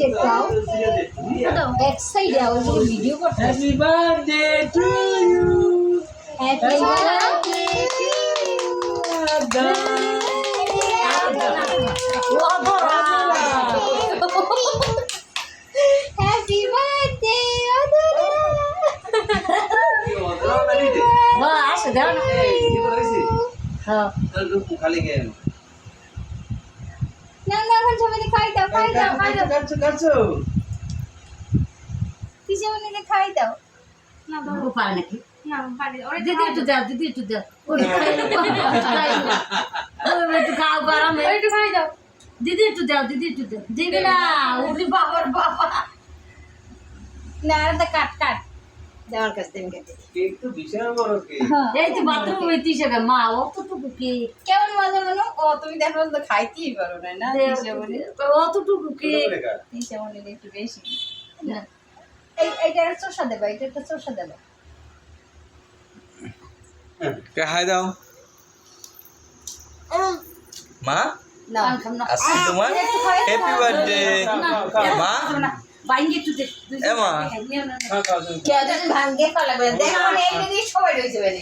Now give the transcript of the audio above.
সাইডে দাও এক সাইডে আও ওই ভিডিও করতে happy birthday to you happy birthday happy birthday বা আসে দাও না হ্যাঁ খালি গেম দাও। কাটছো কাটছো কিসে মনে খাই দাও। না বাবা পারে নাকি? না পারে। ওরে দিদি একটু দাও দিদি একটু দাও। ওরে একটু খাও গরমে একটু খাই দাও। দিদি একটু দাও দিদি একটু দাও। দিবি না ওরে বাবার বাবা। না আর কাট কাট। দেওয়ার কাছে দেন কেটে কেক তো বিশাল বড় কেক এই তো বাথরুম হইতে হিসেবে মা অতটুকু কেক কেমন মজা মানো ও তুমি দেখো তো খাইতেই পারো না না? অতটুকু কেক হিসেবে একটু বেশি। এই এইটা চোষা দেবা এটা একটা চোষা দেবা। কে হাই দাও। মা? না আজকে তোমার। হ্যাপি বার্থডে মা? বাইঙ্গে তুতে এমা। কে কেউ যদি ভাঙ্গে ফলা করে দেখো এই যদি সবাই রইছে মানে।